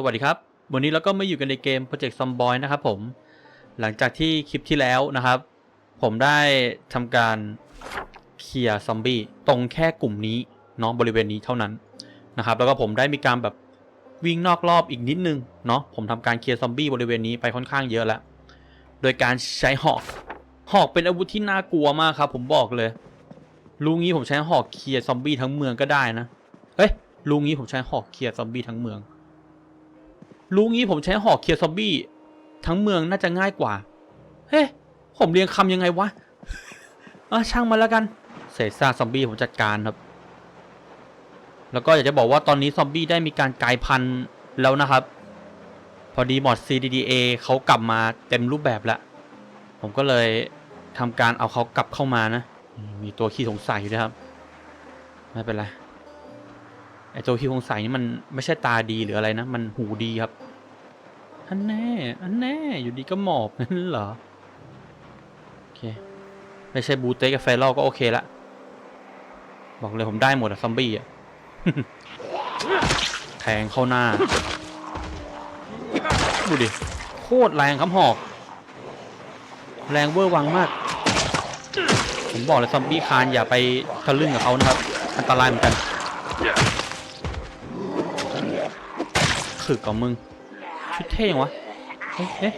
สวัสดีครับ วันนี้เราก็มาอยู่กันในเกม Project Zomboy นะครับผม หลังจากที่คลิปที่แล้วนะครับ ผมได้ทำการเคลียร์ซอมบี้ตรงแค่กลุ่มนี้เนาะบริเวณนี้เท่านั้นนะครับ แล้วก็ผมได้มีการแบบวิ่งนอกรอบอีกนิดนึงเนาะผมทำการเคลียร์ซอมบี้บริเวณนี้ไปค่อนข้างเยอะแล้วโดยการใช้หอก หอกเป็นอาวุธที่น่ากลัวมากครับ ผมบอกเลยลุงงี้ผมใช้หอกเคลียร์ซอมบี้ทั้งเมืองก็ได้นะเอ้ยลุงงี้ผมใช้หอกเคลียร์ซอมบี้ทั้งเมือง ลุงงี้ผมใช้หอกเคลียร์ซอมบี้ ทั้งเมืองน่าจะง่ายกว่า เฮ้ผมเรียงคำยังไงวะอะช่างมันแล้วกัน เศษซากซอมบี้ผมจัดการครับ แล้วก็อยากจะบอกว่าตอนนี้ซอมบี้ได้มีการกลายพันธุ์แล้วนะครับ พอดีมอด CDDA เขากลับมาเต็มรูปแบบแล้วผมก็เลยทำการเอาเขากลับเข้ามานะ มีตัวขี้สงสัยอยู่นะครับ ไม่เป็นไร ไอตัวขี้สงสัยนี่มันไม่ใช่ตาดีหรืออะไรนะ มันหูดีครับ อันแน่ อันแน่ อยู่ดีก็หมอบนั่นเหรอ โอเค ไม่ใช่บูเต้กับไฟลอก็โอเคละ บอกเลยผมได้หมดอะซอมบี้อะแทงเข้าหน้า ดูดิ โคตรแรงครับหอก แรงเวอร์วังมาก ผมบอกเลยซอมบี้คานอย่าไปทะลึ่งกับเขานะครับ อันตรายเหมือนกัน ถึกกับมึง ชุดเท่ยังวะ เอ๊ะเอ๊ะ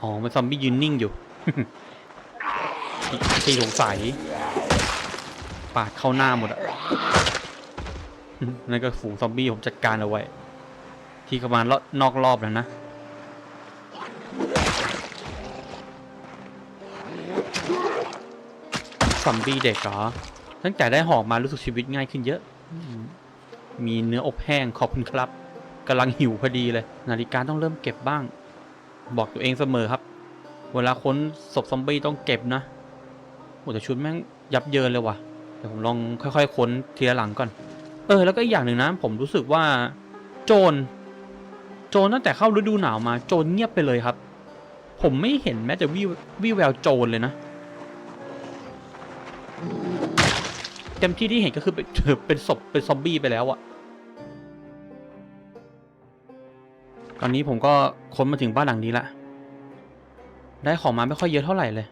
อ๋อเป็นซอมบี้ยืนนิ่งอยู่ที่สงสัย ปาดเข้าหน้าหมดอะนั่นก็ฝูงซอมบี้ผมจัดการเอาไว้ ที่ประมาณรอบนอกรอบแล้วนะซอมบี้เด็กเหรอ ตั้งแต่ได้หอกมารู้สึกชีวิตง่ายขึ้นเยอะ มีเนื้ออบแห้งขอบคุณครับ กำลังหิวพอดีเลย นาฬิกาต้องเริ่มเก็บบ้าง บอกตัวเองเสมอครับ เวลาค้นศพซอมบี้ต้องเก็บนะโอ้แต่ชุดแม่งยับเยินเลยว่ะเดี๋ยวผมลองค่อยๆค้นทีละหลังก่อน เออ แล้วก็อีกอย่างหนึ่งนะ ผมรู้สึกว่าโจรโจรตั้งแต่เข้าฤดูหนาวมาโจรเงียบไปเลยครับ ผมไม่เห็นแม้แต่วิววิแววโจรเลยนะเต็มที่ที่เห็นก็คือเป็นเป็นศพเป็นซอมบี้ไปแล้วอะ ตอนนี้ผมก็ค้นมาถึงบ้านหลังนี้ละ ได้ของมาไม่ค่อยเยอะเท่าไหร่เลย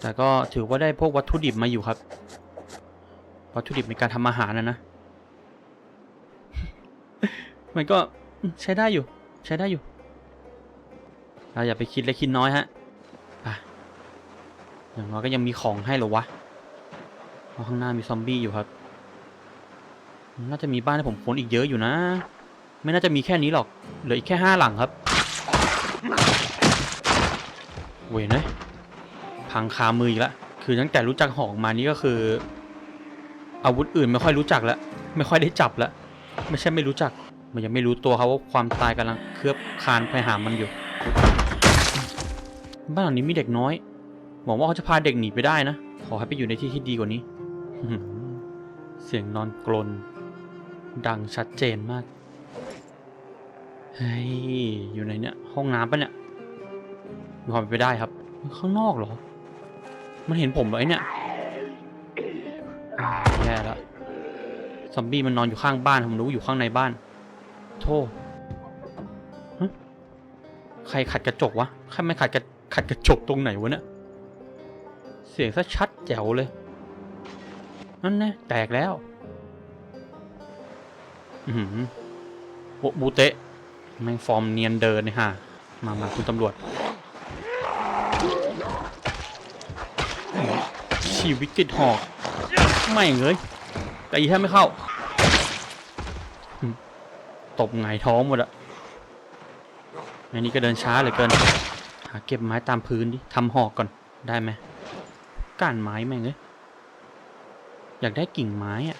แต่ก็ถือว่าได้พวกวัตถุดิบมาอยู่ครับ วัตถุดิบในการทำอาหารนะนะ มันก็ใช้ได้อยู่ ใช้ได้อยู่เราอย่าไปคิดเล็กคิดน้อยฮะอย่างน้อยก็ยังมีของให้หรอวะเราะข้างหน้ามีซอมบี้อยู่ครับ น่าจะมีบ้านให้ผมค้นอีกเยอะอยู่นะ ไม่น่าจะมีแค่นี้หรอก เหลืออีกแค่ห้าหลังครับ เว้ยนะพังคามืออีกแล้วคือตั้งแต่รู้จักหอกมานี่ก็คือ อาวุธอื่นไม่ค่อยรู้จักแล้วไม่ค่อยได้จับแล้วไม่ใช่ไม่รู้จัก มันยังไม่รู้ตัวครับว่าความตายกำลังเคลือบคานไปหามันอยู่ บ้านหลังนี้มีเด็กน้อยหวังว่าเขาจะพาเด็กหนีไปได้นะ ขอให้ไปอยู่ในที่ที่ดีกว่านี้ เสียงนอนกลน ดังชัดเจนมาก เฮ้ยอยู่ในเนี้ยห้องน้ำปะเนี่ยมีความเป็นไปได้ครับ ข้างนอกเหรอ มันเห็นผมเหรอไอเนี่ยแย่แล้วซอมบี้มันนอนอยู่ข้างบ้านผมรู้อยู่ข้างในบ้าน โทษใครขัดกระจกวะใครไม่ขัดกระขัดกระจกตรงไหนวะเนี่ยเสียงซะชัดแจ๋วเลย นั่นแน่แตกแล้ว อือหือโบบูเตะ แม่งฟอร์มเนียนเดินเนี่ยฮะ มามาคุณตำรวจ ชีวิตกิดหอก ไม่เลยแต่อีแทบไม่เข้า ตบไงท้องหมดอะอันนี้ก็เดินช้าเหลือเกิน หาเก็บไม้ตามพื้นดิทำหอกก่อน ได้ไหมก้านไม้แม่งเลยอยากได้กิ่งไม้อะ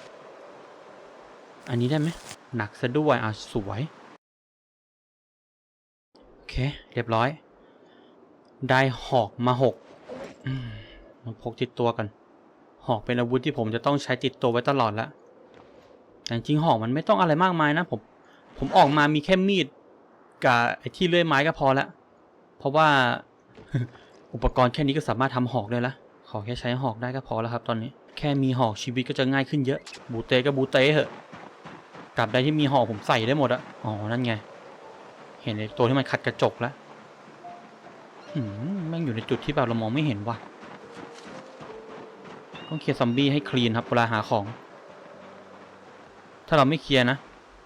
อันนี้ได้ไหม หนักซะด้วยอะสวย เค เรียบร้อย ได้หอกมาหกมาพกติดตัวกัน หอกเป็นอาวุธที่ผมจะต้องใช้ติดตัวไว้ตลอดละแต่จริงหอกมันไม่ต้องอะไรมากมายนะ ผม ผมออกมามีแค่มีดกับไอ้ที่เลื่อยไม้ก็พอละเพราะว่าอุปกรณ์แค่นี้ก็สามารถทำหอกได้ละ ขอแค่ใช้หอกได้ก็พอแล้วครับ ตอนนี้ แค่มีหอกชีวิตก็จะง่ายขึ้นเยอะ บูเตก็บูเตเหอะ กลับได้ที่มีห่อผมใส่ได้หมดอะอ๋อ นั่นไง เห็นไอ้ตัวที่มันขัดกระจกแล้วหืมแม่งอยู่ในจุดที่แบบเรามองไม่เห็นว่ะ ต้องเคลียร์ซอมบี้ให้คลีนครับเวลาหาของ ถ้าเราไม่เคลียร์นะ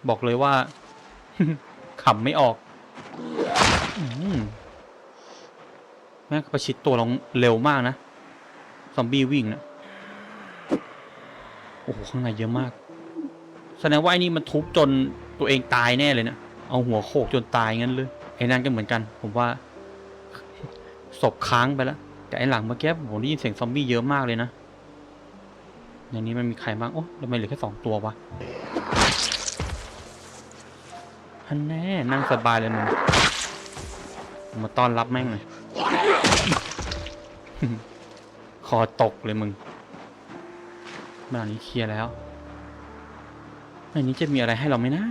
บอกเลยว่าขำไม่ออกอมแม่งประชิดตัวเราเร็วมากนะ ซอมบี้วิ่งนะโอ้โหข้างในเยอะมาก แสดงว่าไอ้นี่มันทุบจนตัวเองตายแน่เลยเนะ เอาหัวโขกจนตายงั้นเลยไอ้นั่นก็เหมือนกัน ผมว่าศพค้างไปแล้วแต่ไอ้หลังเมื่อกี้ผมได้ยินเสียงซอมบี้เยอะมากเลยนะในนี้มันมีใครบ้างโอ้ทำไมเหลือแค่สองตัววะฮันแน่นั่งสบายเลยมึงมาต้อนรับแม่งเลยคอตกเลยมึงบ้านนี้เคลียร์แล้วในนี้จะมีอะไรให้เราไหมนะ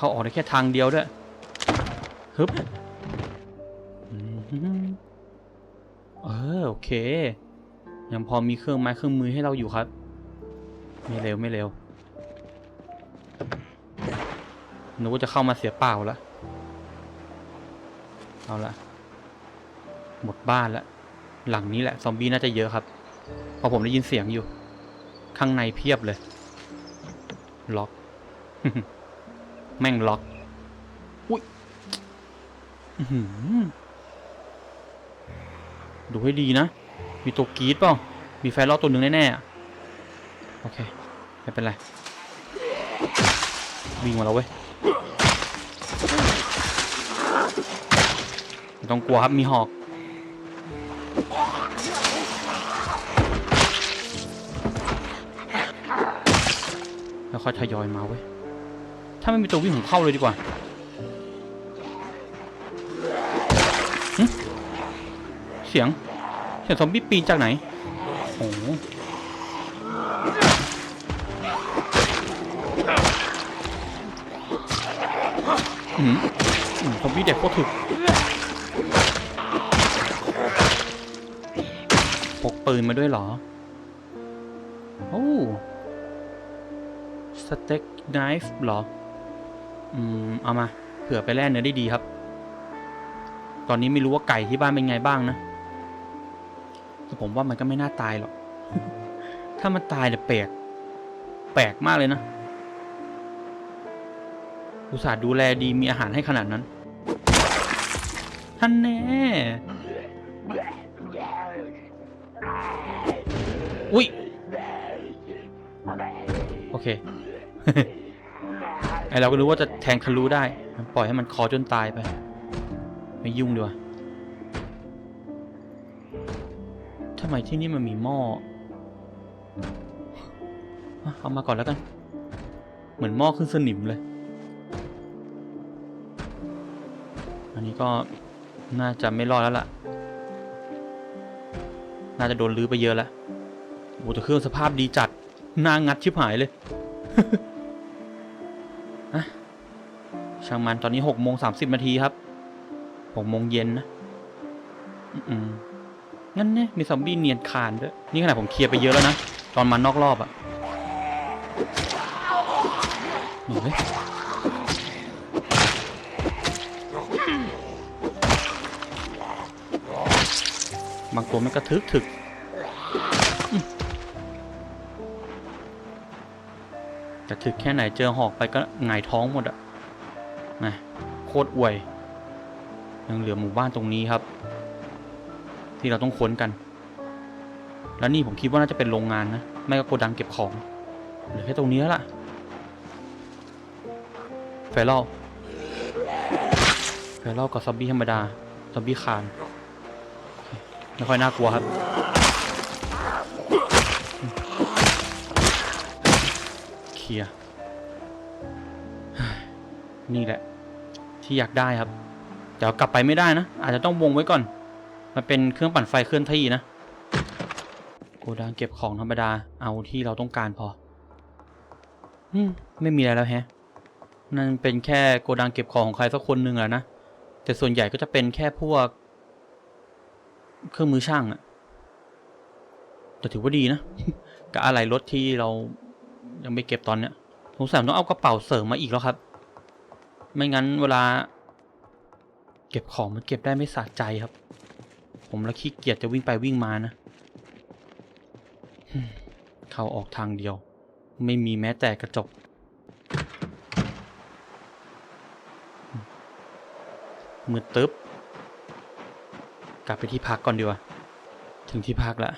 เขาออกได้แค่ทางเดียวด้วยฮึบเออโอเค ยังพอมีเครื่องไม้เครื่องมือให้เราอยู่ครับ ไม่เร็วไม่เร็วนึกว่าจะเข้ามาเสียเปล่าล้วเอาละหมดบ้านล้วหลังนี้แหละซอมบี้น่าจะเยอะครับเพราะผมได้ยินเสียงอยู่ ข้างในเพียบเลย ล็อก แม่งล็อก อุ้ยอื้อหือดูให้ดีนะ มีตัวกรีดเปล่า มีไฟลอกตัวหนึ่งแน่ๆอะโอเค ไม่เป็นไร วิ่งมาแล้วเว้ยไม่ต้องกลัวครับ มีหอก แล้วค่อยทยอยมาเว้ย ถ้าไม่มีตัววิ่งผมเข้าเลยดีกว่าเสียง เสียงซอมบี้ปีนจากไหน โอ้โหอืมอืมซอมบี้เด็กโคตรถึกพกปืนมาด้วยเหรอ โอ้ สเต็กไนฟ์เหรอ อืม เอามา เผื่อไปแล่เนื้อได้ดีครับ ตอนนี้ไม่รู้ว่าไก่ที่บ้านเป็นไงบ้างนะ แต่ผมว่ามันก็ไม่น่าตายหรอก ถ้ามันตายเนี่ยแปลก แปลกมากเลยนะ อุตส่าห์ดูแลดีมีอาหารให้ขนาดนั้น ท่านแน่อุ้ย โอเค ไอเราก็รู้ว่าจะแทงทะลุได้ปล่อยให้มันคอจนตายไป ไม่ยุ่งดีกว่าทำไมที่นี่มันมีหม้อเอามาก่อนแล้วกัน เหมือนหม้อขึ้นสนิมเลย อันนี้ก็น่าจะไม่รอดแล้วล่ะ น่าจะโดนลื้อไปเยอะแล้วโอ้แต่เครื่องสภาพดีจัดหนางัดชิบหายเลย ช่างมันตอนนี้หกโมงสามสิบนาทีครับหกโมงเย็นนะอืมงั้นเนี่ยมีซอมบี้เนียนคานด้วยนี่ขนาดผมเคลียร์ไปเยอะแล้วนะ ตอนมันนอกรอบอะหนีเลยบางตัวมันก็ทึกถึกแต่ถึกแค่ไหนเจอหอกไปก็หงายท้องหมดอะ นะโคตรอวย ยังเหลือหมู่บ้านตรงนี้ครับ ที่เราต้องค้นกัน แล้วนี่ผมคิดว่าน่าจะเป็นโรงงานนะ ไม่ก็โกดังเก็บของ เหลือแค่ตรงนี้แล้วล่ะไฟลอลไฟลอลกับซอมบี้ธรรมดา ซอมบี้คานไม่ค่อยน่ากลัวครับ เคลียร์นี่แหละ ที่อยากได้ครับแต่เอากลับไปไม่ได้นะ อาจจะต้องวงไว้ก่อน มันเป็นเครื่องปั่นไฟเคลื่อนที่นะโกดังเก็บของธรรมดา เอาที่เราต้องการพออืมไม่มีอะไรแล้วแฮะ นั่นเป็นแค่โกดังเก็บของของใครสักคนหนึ่งแหละนะ แต่ส่วนใหญ่ก็จะเป็นแค่พวก เครื่องมือช่างอะแต่ถือว่าดีนะ กับอะไรรถที่เรายังไม่เก็บตอนเนี้ยสงสัยต้องเอากระเป๋าเสริมมาอีกแล้วครับ ไม่งั้นเวลา เก็บของมันเก็บได้ไม่สะใจครับ ผมละขี้เกียจจะวิ่งไปวิ่งมานะเข้าออกทางเดียว ไม่มีแม้แต่กระจก มืดตึ๊บ กลับไปที่พักก่อนดีกว่า ถึงที่พักแล้ว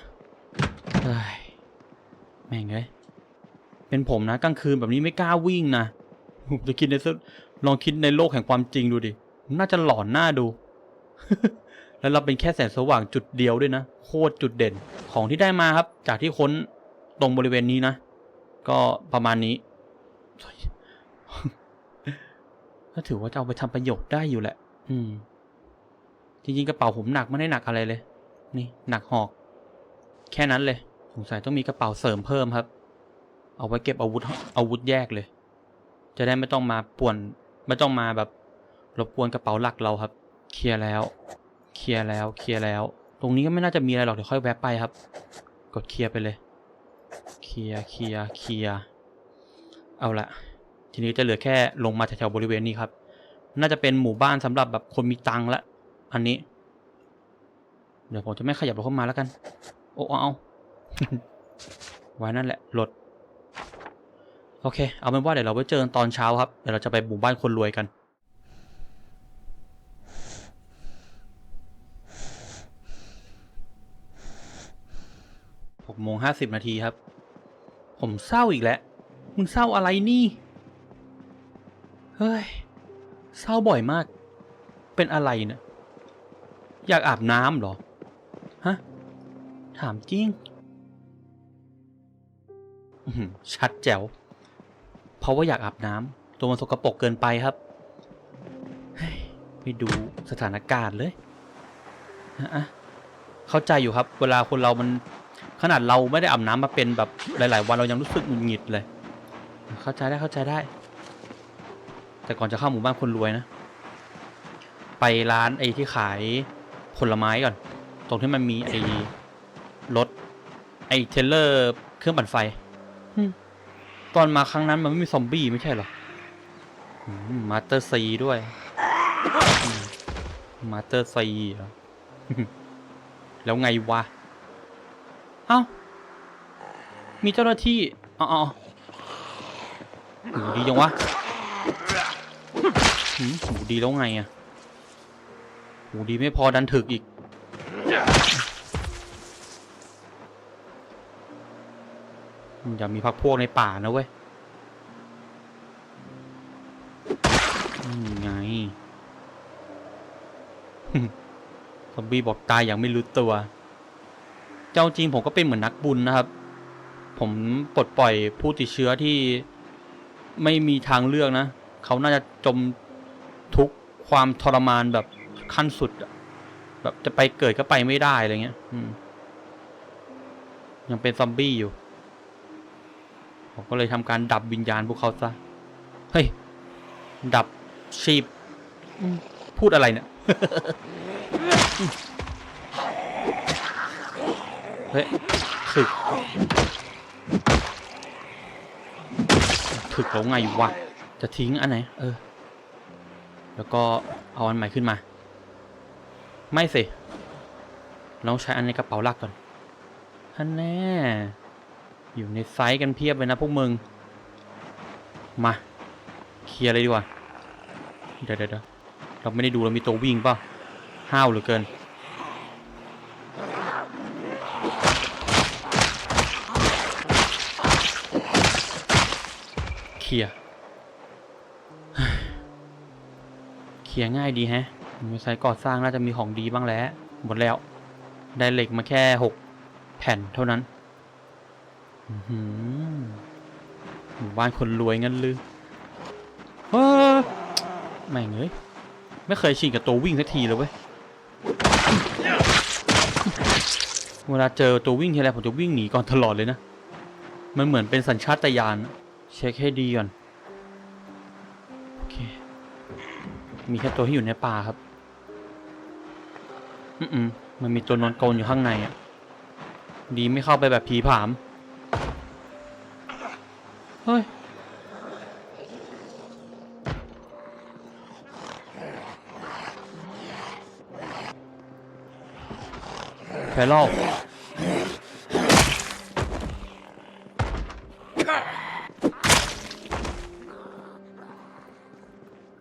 เฮ้แม่งเลยเป็นผมนะกลางคืนแบบนี้ไม่กล้าวิ่งนะ ผมจะคิดในสลองคิดในโลกแห่งความจริงดูดิ น่าจะหลอนหน้าดู แล้วเราเป็นแค่แสงสว่างจุดเดียวด้วยนะ โคตรจุดเด่นของที่ได้มาครับ จากที่ค้นตรงบริเวณนี้นะ ก็ประมาณนี้ก็ถือว่าจะเอาไปทำประโยชน์ได้อยู่แหละ อืม จริงๆกระเป๋าผมหนักไม่ได้หนักอะไรเลย นี่หนักหอก แค่นั้นเลยสงสัยต้องมีกระเป๋าเสริมเพิ่มครับ เอาไว้เก็บอาวุธอาวุธแยกเลย จะได้ไม่ต้องมาป่วน ไม่ต้องมาแบบรบกวนกระเป๋าหลักเราครับ เคลียร์แล้ว เคลียร์แล้ว เคลียร์แล้ว ตรงนี้ก็ไม่น่าจะมีอะไรหรอกเดี๋ยวค่อยแวะไปครับ กดเคลียร์ไปเลย เคลียร์ เคลียร์ เคลียร์ เอาละ ทีนี้จะเหลือแค่ลงมาแถวๆบริเวณนี้ครับ น่าจะเป็นหมู่บ้านสำหรับแบบคนมีตังค์ละ อันนี้ เดี๋ยวผมจะไม่ขยับรถเข้ามาแล้วกัน โอ้เอาเอาไว้นั่นแหละรถ โอเค เอาเป็นว่าเดี๋ยวเราไว้เจอกันตอนเช้าครับ เดี๋ยวเราจะไปหมู่บ้านคนรวยกัน หกโมงห้าสิบนาทีครับ ผมเศร้าอีกแล้ว มึงเศร้าอะไรนี่ เฮ้ย เศร้าบ่อยมาก เป็นอะไรเนี่ย อยากอาบน้ำเหรอ ฮะ ถามจริง ชัดแจ๋ว เพราะว่าอยากอาบน้ำตัวมันสกปรกเกินไปครับเฮ้ยไปดูสถานการณ์เลยอะอะเข้าใจอยู่ครับ เวลาคนเรามันขนาดเราไม่ได้อาบน้ำมาเป็นแบบหลาย ๆ วันเรายังรู้สึกหงุดหงิดเลย เข้าใจได้เข้าใจได้ แต่ก่อนจะเข้าหมู่บ้านคนรวยนะ ไปร้านไอ้ที่ขายผลไม้ก่อน ตรงที่มันมีไอ้รถไอ้เทเลอร์เครื่องปั่นไฟ ตอนมาครั้งนั้นมันไม่มีซอมบี้ไม่ใช่เหรอมาสเตอร์ซีด้วย มาสเตอร์ซีเหรอ แล้วไงวะ เอ้า มีเจ้าหน้าที่อ๋อหูดีจังวะหืมหูดีแล้วไงอะหูดีไม่พอดันถึกอีก อย่ามีพักพวกในป่านะเว้ยไงซอมบี้บอกตายอย่างไม่รู้ตัว เจ้าจริงผมก็เป็นเหมือนนักบุญนะครับ ผมปลดปล่อยผู้ติดเชื้อที่ไม่มีทางเลือกนะ เขาน่าจะจมทุกความทรมานแบบขั้นสุด แบบจะไปเกิดก็ไปไม่ได้อะไรเงี้ยยังเป็นซอมบี้อยู่ ผมก็เลยทำการดับวิญญาณพวกเขาซะ เฮ้ย ดับชีพอืมพูดอะไรเนี่ย เฮ้ยถึก ถึกแล้วไงวะ จะทิ้งอันไหน เออ แล้วก็เอาอันใหม่ขึ้นมา ไม่สิเราใช้อันในกระเป๋าหลักก่อนอันแน่ อยู่ในไซส์กันเพียบเลยนะพวกมึง มา เคลียร์เลยดีกว่า เดี๋ยวเดี๋ยวเดี๋ยวเราไม่ได้ดูเรามีตัววิ่งเปล่าห้าวเหลือเกิน เคลียร์ เคลียร์ง่ายดีแฮะมีไซต์ก่อสร้างน่าจะมีของดีบ้างแล้ว หมดแล้ว ได้เหล็กมาแค่หกแผ่นเท่านั้น หมู่บ้านคนรวยงั้นลือเฮ้อแม่งเอ้ยไม่เคยชินกับตัววิ่งสักทีเลยเว้ยเวลาเจอตัววิ่งทีไรผมจะวิ่งหนีก่อนตลอดเลยนะ มันเหมือนเป็นสัญชาตญาณเช็คให้ดีก่อนโอเคมีแค่ตัวที่อยู่ในป่าครับ อืมมันมีตัวนอนกลนอยู่ข้างในอะ ดีไม่เข้าไปแบบผีผาม เฮ้ยแผลเล่า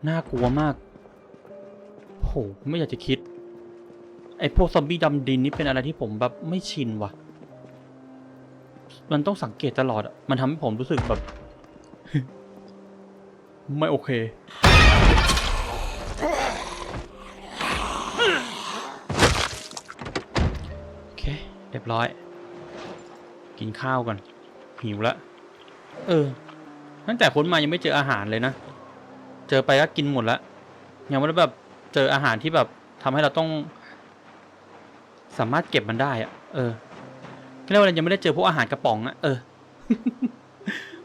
น่ากลัวมาก โห ไม่อยากจะคิด ไอ้พวกซอมบี้ดำดินนี่เป็นอะไรที่ผมแบบไม่ชินว่ะ มันต้องสังเกตตลอดอะมันทำให้ผมรู้สึกแบบ ไม่โอเค โอเค เรียบร้อย กินข้าวก่อน หิวแล้วเออ ตั้งแต่ค้นมายังไม่เจออาหารเลยนะ เจอไปก็กินหมดแล้วยังไม่ได้แบบเจออาหารที่แบบทำให้เราต้อง สามารถเก็บมันได้อะเออ เรียกว่าอะไรยังไม่ได้เจอพวกอาหารกระป๋องอะเออ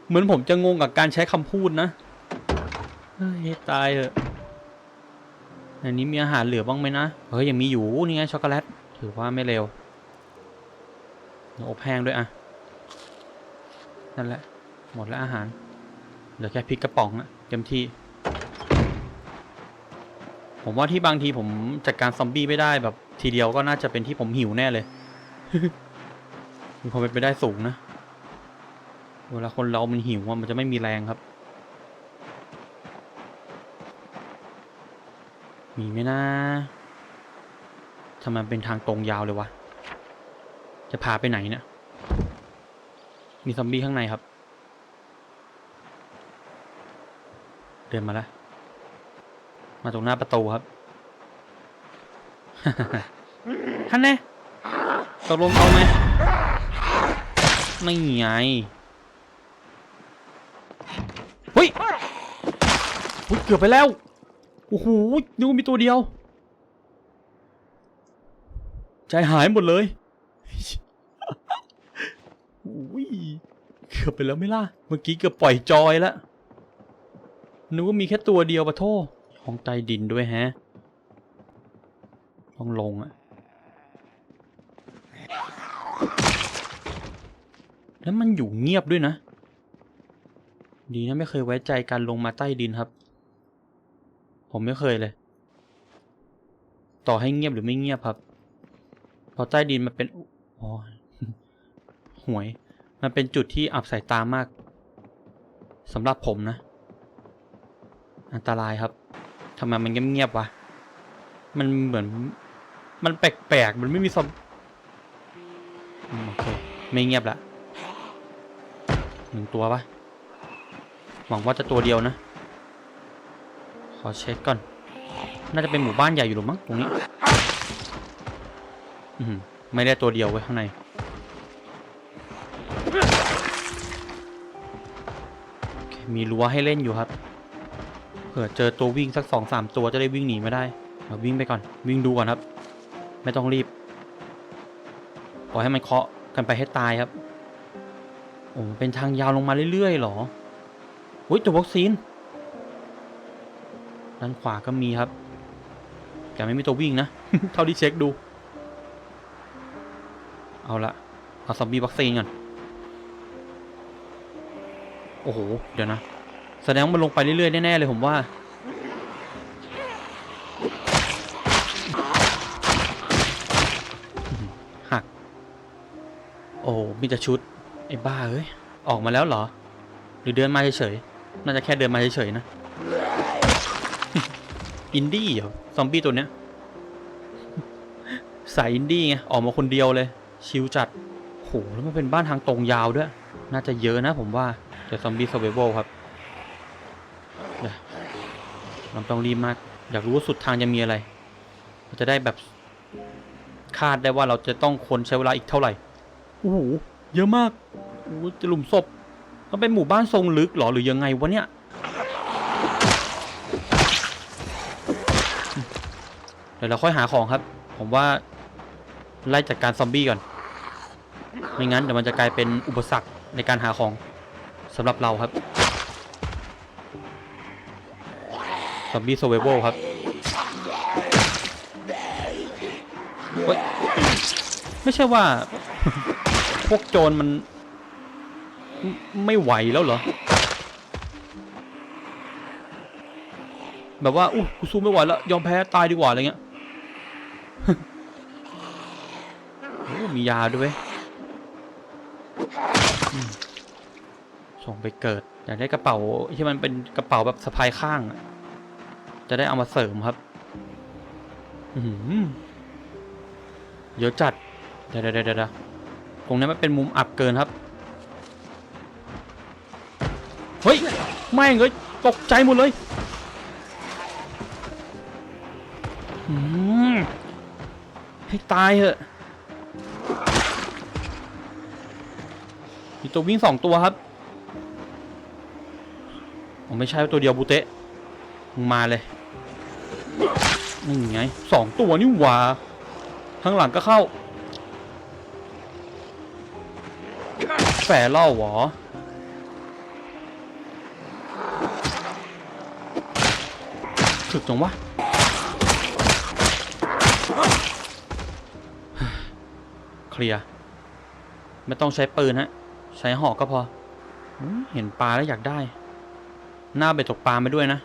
เหมือนผมจะงงกับการใช้คำพูดนะเฮ้ยตายเถอะอันนี้มีอาหารเหลือบ้างไหมนะ เฮ้ยยังมีอยู่นี่ไงช็อกโกแลตถือว่าไม่เร็วอบแห้งด้วยอะนั่นแหละ หมดแล้วอาหาร เหลือแค่พริกกระป๋องอะเต็มที่ ผมว่าที่บางทีผมจัดการซอมบี้ไม่ได้แบบทีเดียวก็น่าจะเป็นที่ผมหิวแน่เลย มีความเป็นไปได้สูงนะ เวลาคนเรามันหิวอะมันจะไม่มีแรงครับ มีไหมนะทำไมเป็นทางตรงยาวเลยวะ จะพาไปไหนเนี่ย มีซอมบี้ข้างในครับ เดินมาแล้ว มาตรงหน้าประตูครับท่านแน่ตกลงเอาไหม ไม่ไงเฮ้ยเกือบไปแล้ว โอ้โหนึกว่ามีตัวเดียว ใจหายหมดเลยโอ้ยเกือบไปแล้วไม่ล่ะ เมื่อกี้เกือบปล่อยจอยแล้วนึกว่ามีแค่ตัวเดียวปะโทห้องใต้ดินด้วยแฮะ ต้องลงอะ แล้วมันอยู่เงียบด้วยนะ ดีนะไม่เคยไว้ใจการลงมาใต้ดินครับ ผมไม่เคยเลย ต่อให้เงียบหรือไม่เงียบครับพราะใต้ดินมันเป็นอ๋อหวย มันเป็นจุดที่อับสายตามากสำหรับผมนะ อันตรายครับทำไมมันเงียบๆวะ มันเหมือน มันแปลกๆ มันไม่มีซอมโอเค ไม่เงียบละ หนึ่งตัวปะหวังว่าจะตัวเดียวนะ ขอเช็คก่อน น่าจะเป็นหมู่บ้านใหญ่อยู่หรือมั้งตรงนี้ อืมไม่ได้ตัวเดียวไว้ข้างใน มีรั้วให้เล่นอยู่ครับเผื่อเจอตัววิ่งสักสองสามตัวจะได้วิ่งหนีไม่ได้เราวิ่งไปก่อน วิ่งดูก่อนครับ ไม่ต้องรีบ ปล่อยให้มันเคาะกันไปให้ตายครับ อ้เป็นทางยาวลงมาเรื่อยๆหรออุ้ยตัววัคซีน ด้านขวาก็มีครับ แต่ไม่มีตัววิ่งนะ เท่าที่เช็คดู เอาละเอาซอมบี้วัคซีนก่อน โอ้โห เดี๋ยวนะ แสดงว่ามันลงไปเรื่อยๆแน่ๆเลยผมว่าหัก โอ้มีแต่ชุด ไอ้บ้าเอ้ย ออกมาแล้วเหรอ หรือเดินมาเฉยๆ น่าจะแค่เดินมาเฉยๆนะ อินดี้เหรอ ซอมบี้ตัวเนี้ย สายอินดี้ไง ออกมาคนเดียวเลย ชิลจัดโหแล้วมันเป็นบ้านทางตรงยาวด้วย น่าจะเยอะนะผมว่าแต่ซอมบี้ s เ r v i v a l ครับเดี๋ยวเราต้องรีบมาก อยากรู้ว่าสุดทางจะมีอะไรเราจะได้แบบคาดได้ว่าเราจะต้องคนใช้เวลาอีกเท่าไหร่โอ้โห เยอะมากโอ้จะหลุมศพมันเป็นหมู่บ้านทรงลึกหรอหรือยังไงวะเนี่ย เดี๋ยวเราค่อยหาของครับ ผมว่าไล่จัดการซอมบี้ก่อน ไม่งั้นเดี๋ยวมันจะกลายเป็นอุปสรรคในการหาของสำหรับเราครับ ซอมบี้โซเวเวลครับไม่ใช่ว่า พวกโจรมัน ไม่ไหวแล้วเหรอ แบบว่าอู้กูสู้ไม่ไหวแล้ว ยอมแพ้ตายดีกว่าอะไรเงี้ยมียาด้วยอืมส่งไปเกิด อยากได้กระเป๋าที่มันเป็นกระเป๋าแบบสะพายข้าง จะได้เอามาเสริมครับเยอะจัด เดี๋ยวเดี๋ยวเดี๋ยวเดี๋ยว ตรงนี้มันเป็นมุมอับเกินครับ เฮ้ยแม่เลยตกใจหมดเลยอืมให้ตายเหอะ มีตัววิ่งสองตัวครับผมไม่ใช่ตัวเดียวบูเตะมึงมาเลยนี่ไงสองตัวนี่หว่า ข้างหลังก็เข้า แฝเล่าหรอถึกจังวะ เคลียร์ ไม่ต้องใช้ปืนฮะ ใช้หอกก็พอ เห็นปลาแล้วอยากได้ หน้าไปตกปลาไปด้วยนะ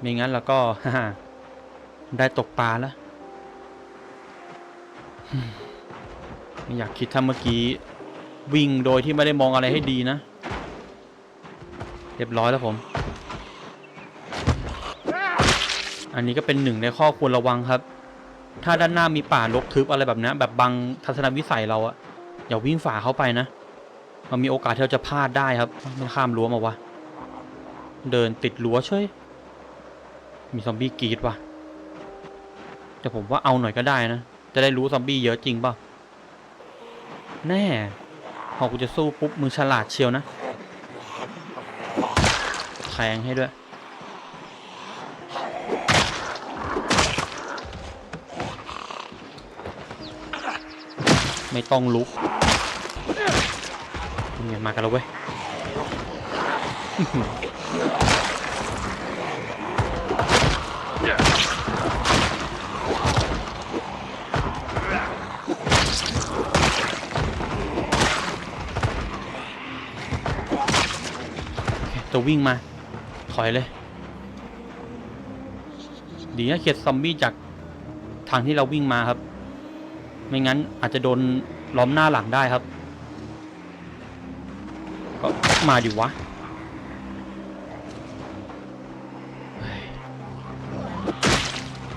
ไม่งั้นแล้วก็ได้ตกปลาแล้ว ไม่อยากคิดถ้าเมื่อกี้ วิ่งโดยที่ไม่ได้มองอะไรให้ดีนะ เรียบร้อยแล้วผม อันนี้ก็เป็นหนึ่งในข้อควรระวังครับ ถ้าด้านหน้ามีป่ารกทึบอะไรแบบนี้แบบบังทัศนวิสัยเราอะอย่าวิ่งฝ่าเข้าไปนะ มันมีโอกาสที่เราจะพลาดได้ครับไม่ข้ามรั้วมาวะ เดินติดรั้วเฉยมีซอมบี้กรีดว่ะ แต่ผมว่าเอาหน่อยก็ได้นะ จะได้รู้ซอมบี้เยอะจริงป่าแน่ พอกูจะสู้ปุ๊บมือฉลาดเชียวนะแทงให้ด้วย ไม่ต้องลุกเนี่ยมากันแล้วเว้ย จะวิ่งมา ถอยเลย ดีนะเขียดซอมบี้จากทางที่เราวิ่งมาครับ ไม่งั้นอาจจะโดนล้อมหน้าหลังได้ครับ ก็มาดิวะ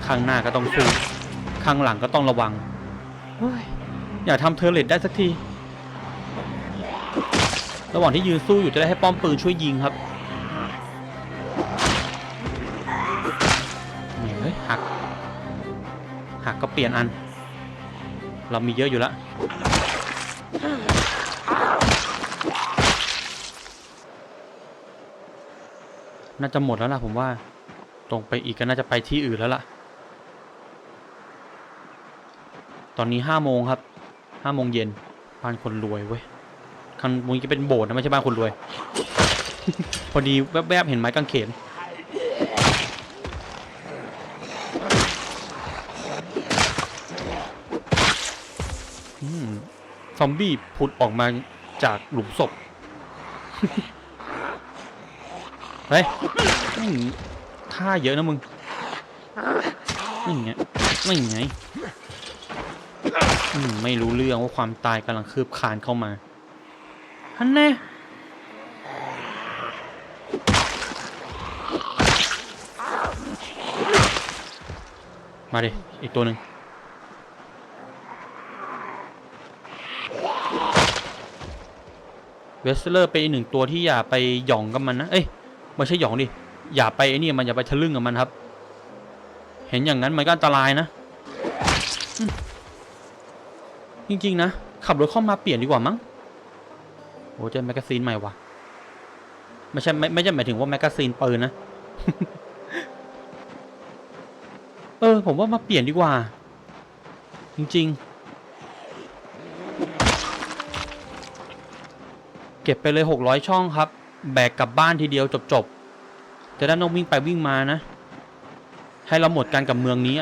ข้างหน้าก็ต้องสู้ข้างหลังก็ต้องระวัง อย่าทำเทอร์เลตได้สักที ระหว่างที่ยืนสู้อยู่จะได้ให้ป้อมปืนช่วยยิงครับ หักก็เปลี่ยนอัน เรามีเยอะอยู่แล้วน่าจะหมดแล้วล่ะผมว่า ตรงไปอีกก็น่าจะไปที่อื่นแล้วล่ะ ตอนนี้ห้าโมงครับห้าโมงเย็นบ้านคนรวยเว้ยข้างบนจะเป็นโบสถ์นะไม่ใช่บ้านคนรวย พอดีแวบๆเห็นไม้กางเขน อืม ซอมบี้ผุดออกมาจากหลุมศพเฮ้ยท่าเยอะนะมึงนี่ไงนี่ไงไม่รู้เรื่องว่าความตายกำลังคืบคลานเข้ามาฮันแน่มาดิอีกตัวหนึ่ง เวสเลอร์เป็นอีกหนึ่งตัวที่อย่าไปหย่องกับมันนะ เอ้ยไม่ใช่หย่องดิ อย่าไปไอ้นี่มันอย่าไปทะลึ่งกับมันครับ เห็นอย่างนั้นมันก็อันตรายนะ จริงๆนะ ขับรถเข้ามาเปลี่ยนดีกว่ามั้งโอ้เจอแมกกาซีนใหม่ว่ะ ไม่ใช่ไม่ไม่ใช่หมายถึงว่าแมกกาซีนปืนนะ เออผมว่ามาเปลี่ยนดีกว่า จริง ๆ ก็บไปเลยหกร้อยช่องครับ แบกกลับบ้านทีเดียวจบๆจะได้ไม่ต้องวิ่งไปวิ่งมานะ ให้เราหมดกันกับเมืองนี้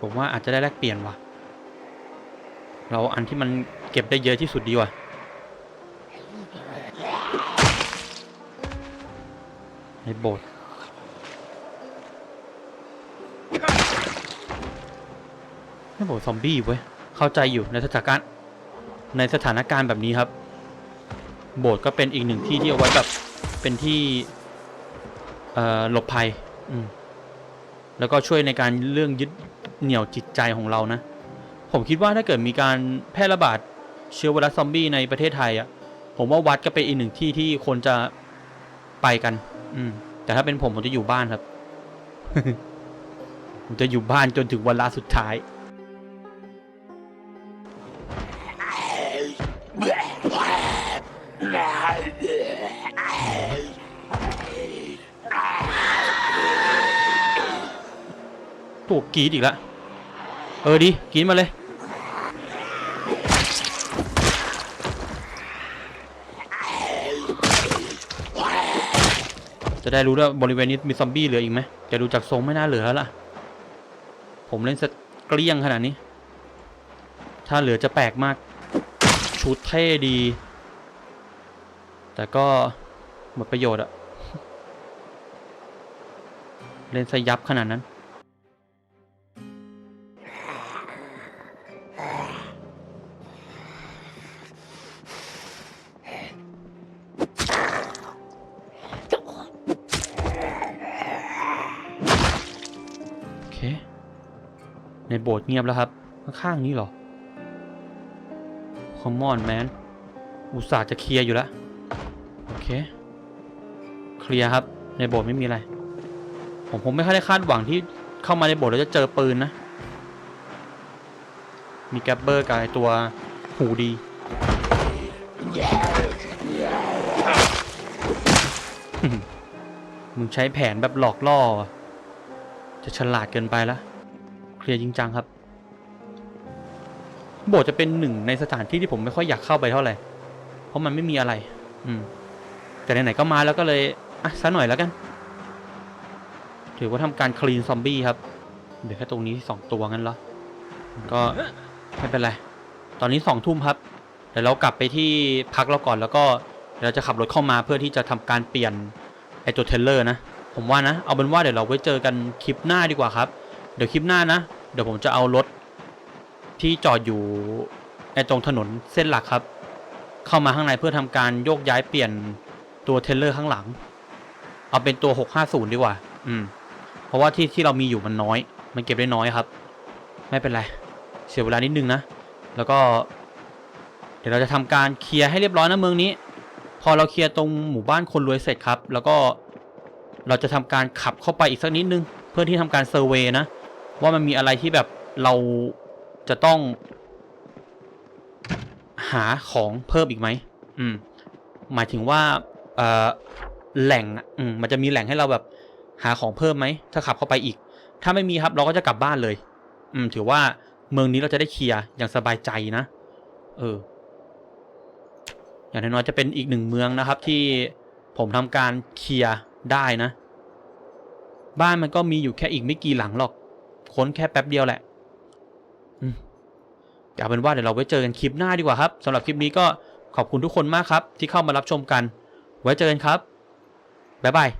ผมว่าอาจจะได้แลกเปลี่ยนว่ะ เราอันที่มันเก็บได้เยอะที่สุดดีว่าในโบสถ์ไม่บอกซอมบี้เว้ย เข้าใจอยู่ในสถานการณ์ ในสถานการณ์แบบนี้ครับ โบสถ์ก็เป็นอีกหนึ่งที่ที่เอาไว้แบบเป็นที่หลบภัยอืมแล้วก็ช่วยในการเรื่องยึดเหนี่ยวจิตใจของเรานะ ผมคิดว่าถ้าเกิดมีการแพร่ระบาดเชื้อไวรัสซอมบี้ในประเทศไทยอะ ผมว่าวัดก็เป็นอีกหนึ่งที่ที่คนจะไปกัน อืม แต่ถ้าเป็นผมผมจะอยู่บ้านครับ ผมจะอยู่บ้านจนถึงวันลาสุดท้าย ถูกกีดอีกแล้วเออดีกรีดมาเลย จะได้รู้ว่าบริเวณนี้มีซอมบี้เหลืออีกไหมจะดูจากทรงไม่น่าเหลือแล้วล่ะ ผมเล่นสเกลี้ยงขนาดนี้ ถ้าเหลือจะแปลกมาก ชุดเท่ดี แต่ก็หมดประโยชน์อะเล่นสยับขนาดนั้น โบสถ์เงียบแล้วครับ ข้างๆนี้เหรอ Come on man อุตส่าห์จะเคลียร์อยู่แล้วโอเค เคลียร์ครับ ในโบสถ์ไม่มีอะไร ผมผมไม่ค่อยได้คาดหวังที่เข้ามาในโบสถ์แล้วจะเจอปืนนะ มีแกปเบอร์กับตัวหูดีมึงใช้แผนแบบหลอกล่อ จะฉลาดเกินไปละเค ลียร์จริงจังครับ โบสถ์จะเป็นหนึ่งในสถานที่ที่ผมไม่ค่อยอยากเข้าไปเท่าไหร่ เพราะมันไม่มีอะไร อืม แต่ไหนๆก็มาแล้วก็เลยอะซะหน่อยแล้วกัน ถือว่าทำการคลีนซอมบี้ครับ เดี๋ยวแค่ตรงนี้สองตัวงั้นเหรอ ก็ไม่เป็นไร ตอนนี้สองทุ่มครับ เดี๋ยวเรากลับไปที่พักเราก่อนแล้วก็เดี๋ยวเราจะขับรถเข้ามาเพื่อที่จะทำการเปลี่ยนไอตัวเทเลอร์นะ ผมว่านะ เอาเป็นว่าเดี๋ยวเราไว้เจอกันคลิปหน้าดีกว่าครับ เดี๋ยวคลิปหน้านะ เดี๋ยวผมจะเอารถที่จอดอยู่ในตรงถนนเส้นหลักครับ เข้ามาข้างในเพื่อทำการโยกย้ายเปลี่ยนตัวเทรลเลอร์ข้างหลัง เอาเป็นตัว 650 ดีกว่า อืม เพราะว่าที่ที่เรามีอยู่มันน้อย มันเก็บได้น้อยครับ ไม่เป็นไร เสียเวลานิดนึงนะ แล้วก็ เดี๋ยวเราจะทำการเคลียร์ให้เรียบร้อยนะเมืองนี้ พอเราเคลียร์ตรงหมู่บ้านคนรวยเสร็จครับ แล้วก็เราจะทำการขับเข้าไปอีกสักนิดนึง เพื่อที่ทำการเซอร์เวย์นะ ว่ามันมีอะไรที่แบบเราจะต้อง หาของเพิ่มอีกไหมอืม หมายถึงว่า เอ่อแหล่งอืมมันจะมีแหล่งให้เราแบบ หาของเพิ่มไหมถ้าขับเข้าไปอีก ถ้าไม่มีครับเราก็จะกลับบ้านเลย อืม ถือว่าเมืองนี้เราจะได้เคลียร์อย่างสบายใจนะเออ อย่างน้อยๆจะเป็นอีกหนึ่งเมืองนะครับ ที่ผมทำการเคลียร์ได้นะ บ้านมันก็มีอยู่แค่อีกไม่กี่หลังหรอก ค้นแค่แป๊บเดียวแหละอืมแต่เอาเป็นว่าเดี๋ยวเราไว้เจอกันคลิปหน้าดีกว่าครับสำหรับคลิปนี้ก็ขอบคุณทุกคนมากครับ ที่เข้ามารับชมกัน ไว้เจอกันครับบ๊ายบาย